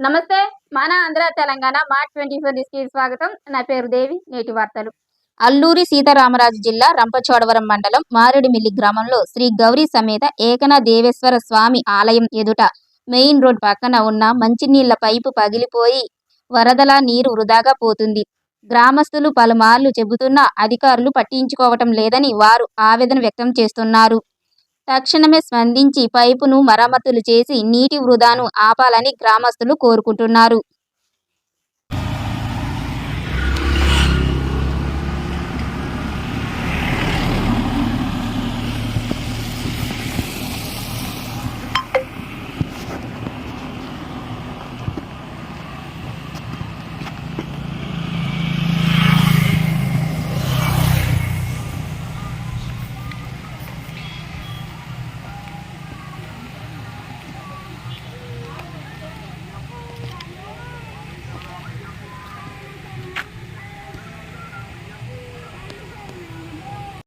నమస్తే మన Andhra Telangana March twenty ఫోర్కి స్వాగతం. నా పేరు దేవి నేటి వార్తలు. అల్లూరి సీతారామరాజు జిల్లా రంపచోడవరం మండలం మారేడుమిల్లి గ్రామంలో శ్రీ గౌరీ సమేత ఏకనా దేవేశ్వర స్వామి ఆలయం ఎదుట మెయిన్ రోడ్ పక్కన ఉన్న మంచినీళ్ళ పైపు పగిలిపోయి వరదల నీరు వృధాగా పోతుంది. గ్రామస్తులు పలుమార్లు చెబుతున్నా అధికారులు పట్టించుకోవటం లేదని వారు ఆవేదన వ్యక్తం చేస్తున్నారు. తక్షణమే స్పందించి పైపును మరమ్మతులు చేసి నీటి వృధాను ఆపాలని గ్రామస్తులు కోరుకుంటున్నారు.